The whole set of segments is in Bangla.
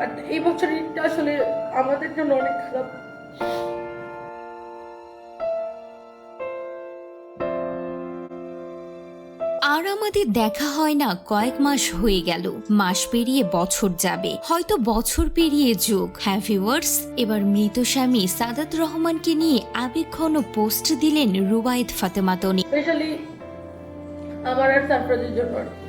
বাট এই আসলে আমাদের জন্য অনেক খারাপ। আর আমাদের দেখা হয় না কয়েক মাস হয়ে গেল। মাস পেরিয়ে বছর যাবে। হয়তো বছর পেরিয়ে যোগ। হ্যাঁ ভিউয়ার্স এবার মৃত স্বামী সাদাত রহমানকে নিয়ে আবেগঘন পোস্ট দিলেন রুবায়েত ফাতেমা তনি। স্পেশালি আমার আর সারপ্রাইজের জন্য।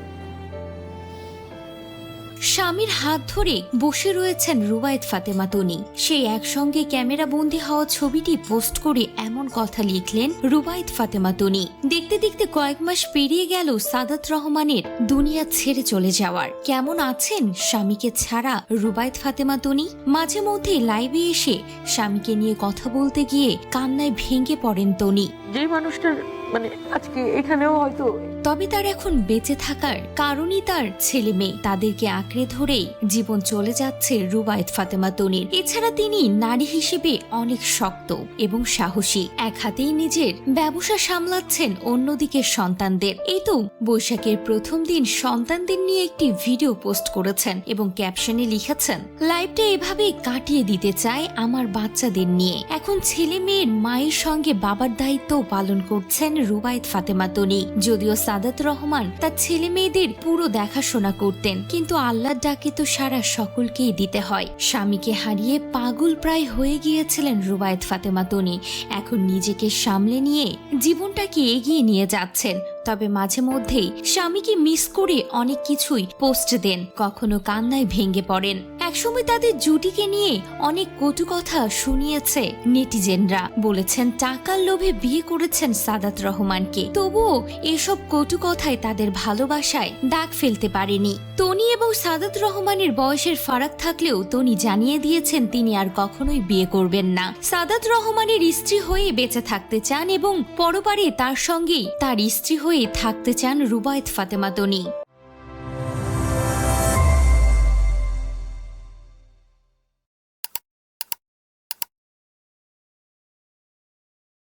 স্বামীর হাত ধরে বসে রয়েছেন রুবায়েত ফাতেমা তনি। সেই একসঙ্গে ক্যামেরা বন্দি হওয়া ছবিটি পোস্ট করে এমন কথা লিখলেন রুবায়েত ফাতেমা তনি। দেখতে দেখতে কয়েক মাস পেরিয়ে গেল সাদাত রহমানের দুনিয়া ছেড়ে চলে যাওয়ার। কেমন আছেন স্বামীকে ছাড়া রুবায়েত ফাতেমা তনি? মাঝে মধ্যে লাইভে এসে স্বামীকে নিয়ে কথা বলতে গিয়ে কান্নায় ভেঙে পড়েন তনি। যে মানুষটার মানে আজকে এখানেও হয়তো তবে তার এখন বেঁচে থাকার কারণই তার ছেলে মেয়ে। তাদেরকে আঁকড়ে ধরেই জীবন চলে যাচ্ছে রুবায়েত ফাতেমা তনির। এছাড়া তিনি নারী হিসেবে অনেক শক্ত এবং সাহসী। এক হাতেই নিজের ব্যবসা সামলাচ্ছেন অন্যদিকে সন্তানদের। এই তো বৈশাখের প্রথম দিন সন্তানদের নিয়ে একটি ভিডিও পোস্ট করেছেন এবং ক্যাপশনে লিখেছেন, লাইফটা এভাবে কাটিয়ে দিতে চাই আমার বাচ্চাদের নিয়ে। এখন ছেলে মেয়ের মায়ের সঙ্গে বাবার দায়িত্ব পালন করছেন রুবায়েত ফাতেমা তনি। যদিও সাদাত রহমান তার ছেলে মেয়েদের পুরো দেখাশোনা করতেন, কিন্তু আল্লাহর ডাকে তো সারা সকলকেই দিতে হয়। স্বামীকে হারিয়ে পাগল প্রায় হয়ে গিয়েছিলেন রুবায়েত ফাতেমা তনি। এখন নিজেকে সামলে নিয়ে জীবনটাকে এগিয়ে নিয়ে যাচ্ছেন। তবে মাঝে মধ্যেই স্বামীকে মিস করে অনেক কিছুই পোস্ট দেন, কখনো কান্নায় ভেঙে পড়েন। একসময় তাদের জুটিকে নিয়ে অনেক কটু কথা শুনিয়েছে নেটিজেনরা। বলেছেন, টাকার লোভে বিয়ে করেছেন সাদাত রহমানকে। তবুও এসব কটু কথায় তাদের ভালোবাসায় দাগ ফেলতে পারেনি। তনি এবং সাদাত রহমানের বয়সের ফারাক থাকলেও তনি জানিয়ে দিয়েছেন, তিনি আর কখনোই বিয়ে করবেন না। সাদাত রহমানের স্ত্রী হয়ে বেঁচে থাকতে চান এবং পরপারে তার সঙ্গেই তার স্ত্রী হয়ে থাকতে চান রুবায়ত ফাতেমা তনি